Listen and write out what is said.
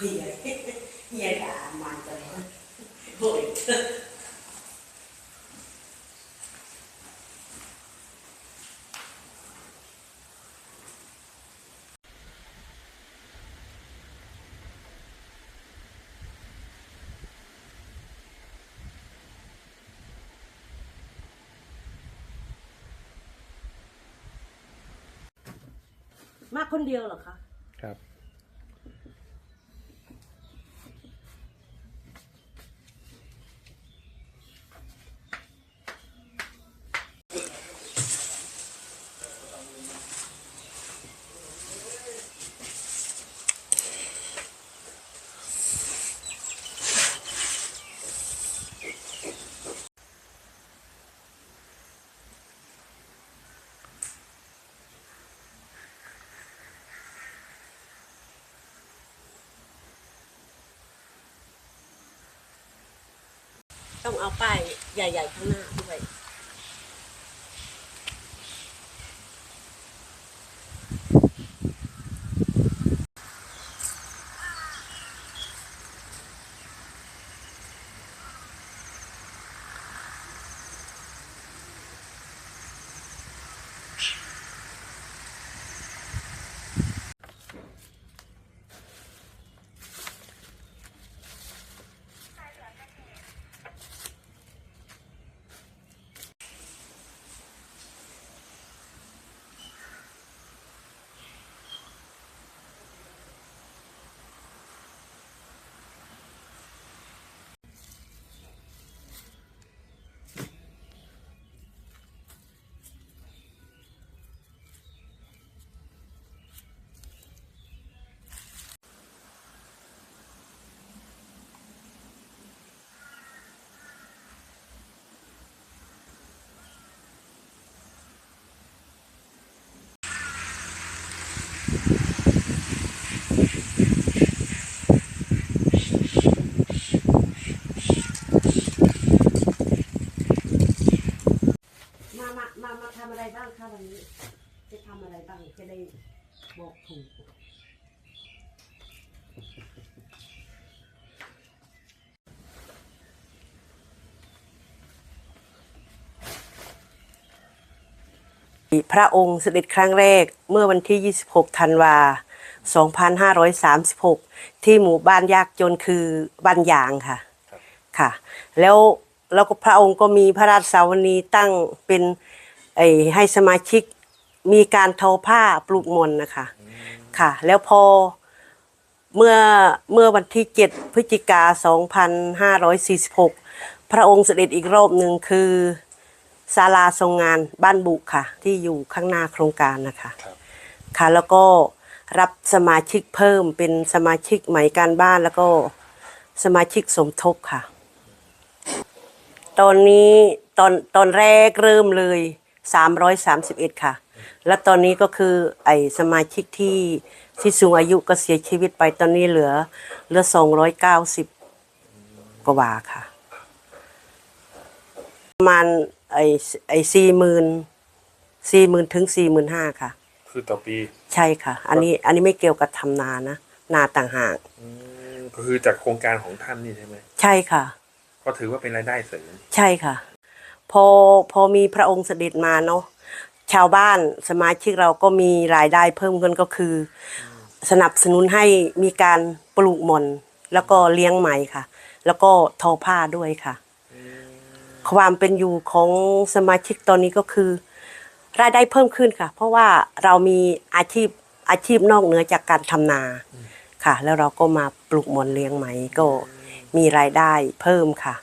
เฮียเฮียด่ามันไปแล้วโอ้ยมาคนเดียวเหรอคะ ครับ ต้องเอาป้ายใหญ่ ๆ ข้างหน้าด้วย มามามามาทำอะไรบ้างคะวันนี้ จะทำอะไรบ้างจะได้บอกถูก พระองค์เสด็จครั้งแรกเมื่อวันที่ 26 ธันวา 2536 ที่หมู่บ้านยากจนคือบ้านยางค่ะ ค่ะ แล้วแล้วก็พระองค์ก็มีพระราชสาวนีตั้งเป็นไอให้สมาชิกมีการทอผ้าปลูกมนต์นะคะ ค่ะ แล้วพอเมื่อเมื่อวันที่ 7 พฤศจิกา 2546 พระองค์เสด็จอีกรอบหนึ่งคือ ศาลาทรงงานบ้านบุค่ะ ที่อยู่ข้างหน้าโครงการนะคะครับ ค่ะ แล้วก็รับสมาชิกเพิ่มเป็นสมาชิกใหม่การบ้านแล้วก็สมาชิกสมทบค่ะ ตอนนี้ตอนตอนแรกเริ่มเลย 331 ค่ะ แล้วตอนนี้ก็คือไอสมาชิกที่ที่สูงอายุก็เสียชีวิตไปตอนนี้เหลือเหลือ 290 กว่าบาทค่ะ ประมาณ ไอไอสี่หมื่นสี่หมื่นถึงสี่หมื่นห้าค่ะ คือต่อปีใช่ค่ะ อันนี้อันนี้ไม่เกี่ยวกับทำนานะ นาต่างหากอืมก็คือจากโครงการของท่านนี่ใช่ไหมใช่ค่ะ ก็ถือว่าเป็นรายได้เสริมใช่ค่ะ พอพอมีพระองค์เสด็จมาเนาะชาวบ้านสมาชิกเราก็มีรายได้เพิ่มขึ้นก็คือสนับสนุนให้มีการปลูกหม่อนแล้วก็เลี้ยงไหมค่ะ แล้วก็ทอผ้าด้วยค่ะ ความเป็นอยู่ของสมาชิกตอนนี้ก็คือ รายได้เพิ่มขึ้นค่ะ เพราะว่าเรามีอาชีพอาชีพนอกเหนือจากการทำนาค่ะ แล้วเราก็มาปลูกมอนเลี้ยงไหมก็มีรายได้เพิ่มค่ะ